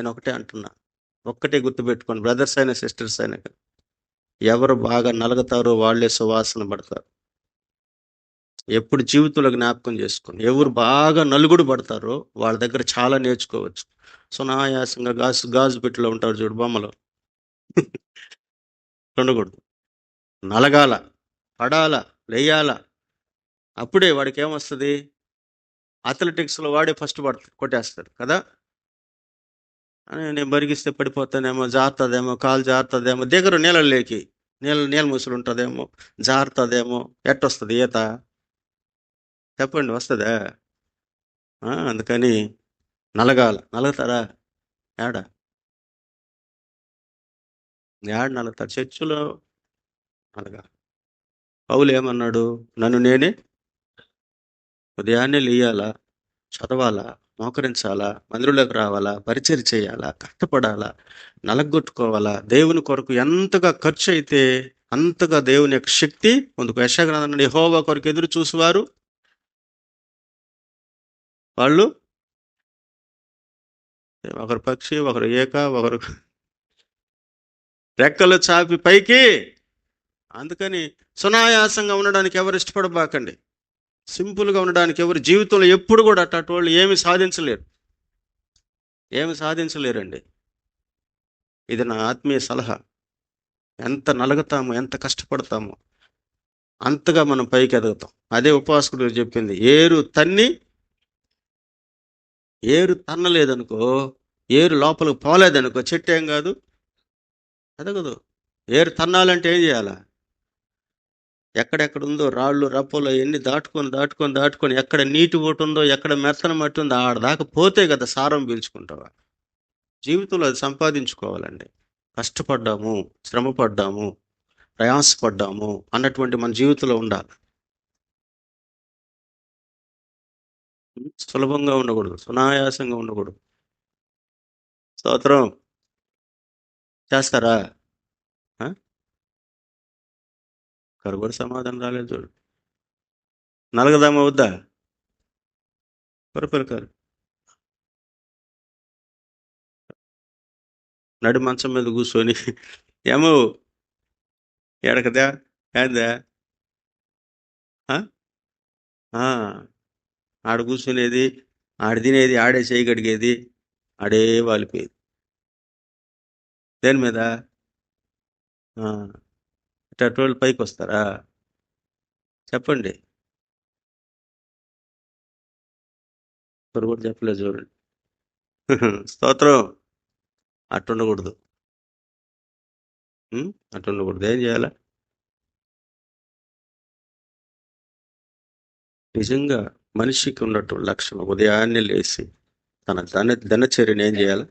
నేను ఒకటే అంటున్నా. ఒక్కటే గుర్తుపెట్టుకోండి బ్రదర్స్ అయినా సిస్టర్స్ అయినా ఎవరు బాగా నలుగుతారో వాళ్ళే సువాసన పడతారు. ఎప్పుడు జీవితంలో జ్ఞాపకం చేసుకోండి. ఎవరు బాగా నలుగుడు పడతారో వాళ్ళ దగ్గర చాలా నేర్చుకోవచ్చు. సునాయాసంగా గాజు గాజు పెట్టిలో ఉంటారు చూడు బొమ్మలో. ఉండకూడదు. నలగాల పడాల లేయాల. అప్పుడే వాడికి ఏమొస్తుంది అథ్లెటిక్స్లో వాడే ఫస్ట్ పడతాడు కొట్టేస్తాడు కదా? అని నేను బరిగిస్తే పడిపోతానేమో జారుతుందేమో కాలు జారుతుందేమో దగ్గర నీళ్ళలోకి నీళ్ళ నీళ్ళ ముసులు ఉంటుందేమో జారుతుందేమో ఎట్టొస్తుంది ఈత? చెప్పండి వస్తుందా? అందుకని నలగాల నలుగుతారా? ఏడ? ఏడ నలుగుతారు? చర్చిలో నలగా పౌలు ఏమన్నాడు నన్ను నేనే? ఉదయాన్నే లేయాలా? చదవాలా మోకరించాలా మందిరంలోకి రావాలా పరిచయం చేయాలా కష్టపడాలా నలగొట్టుకోవాలా దేవుని కొరకు ఎంతగా ఖర్చు అయితే అంతగా దేవుని యొక్క శక్తి ముందుకు యశాగ్రంథం యెహోవా కొరకు ఎదురు చూసేవారు? వాళ్ళు? ఒకరు పక్షి ఒకరు ఏక ఒకరు రెక్కలు చాపి పైకి. అందుకని సునాయాసంగా ఉండడానికి ఎవరు ఇష్టపడబాకండి? సింపుల్గా ఉండడానికి ఎవరు జీవితంలో ఎప్పుడు కూడా అట్టటి వాళ్ళు ఏమి సాధించలేరు. ఏమి సాధించలేరండి. ఇది నా ఆత్మీయ సలహా. ఎంత నలుగుతామో ఎంత కష్టపడతామో అంతగా మనం పైకి ఎదుగుతాం. అదే ఉపవాసకుడు చెప్పింది ఏరు తన్ని ఏరు తన్నలేదనుకో ఏరు లోపలికి పోలేదనుకో చెట్టు ఏం కాదు ఎదగదు. ఏరు తన్నాలంటే ఏం చేయాలా? ఎక్కడెక్కడుందో రాళ్ళు రప్పలు ఎన్ని దాటుకొని దాటుకొని దాటుకొని ఎక్కడ నీటి ఓటు ఉందో ఎక్కడ మెత్తన మట్టి ఉందో ఆడ దాకా పోతే కదా సారం పీల్చుకుంటావా? జీవితంలో అది సంపాదించుకోవాలండి. కష్టపడ్డాము శ్రమపడ్డాము ప్రయాసపడ్డాము అన్నటువంటి మన జీవితంలో ఉండాలి. సులభంగా ఉండకూడదు సునాయాసంగా ఉండకూడదు. స్తోత్రం. చేస్తారా? ఆ? సమాధానం రాలేదు చూడు. నలగదామా వద్దా? కొరకొరకారు నడి మంచం మీద కూర్చొని ఏమో ఎడకదా ఏందా? ఆ? ఆ. ఆడ కూర్చునేది ఆడ తినేది ఆడే చేయగడిగేది ఆడే వాలిపోయేది. దేని మీద? ఆ. ఇట్లాంటి పైకి వస్తారా చెప్పండి. ఎవరు కూడా చెప్పలేదు చూడండి. స్తోత్రం. అట్టు ఉండకూడదు అట్టు ఉండకూడదు ఏం చేయాలా? నిజంగా మనిషికి ఉన్నటువంటి లక్షణం ఉదయాన్నే లేచి తన ధన దినచర్యను ఏం చేయాలి?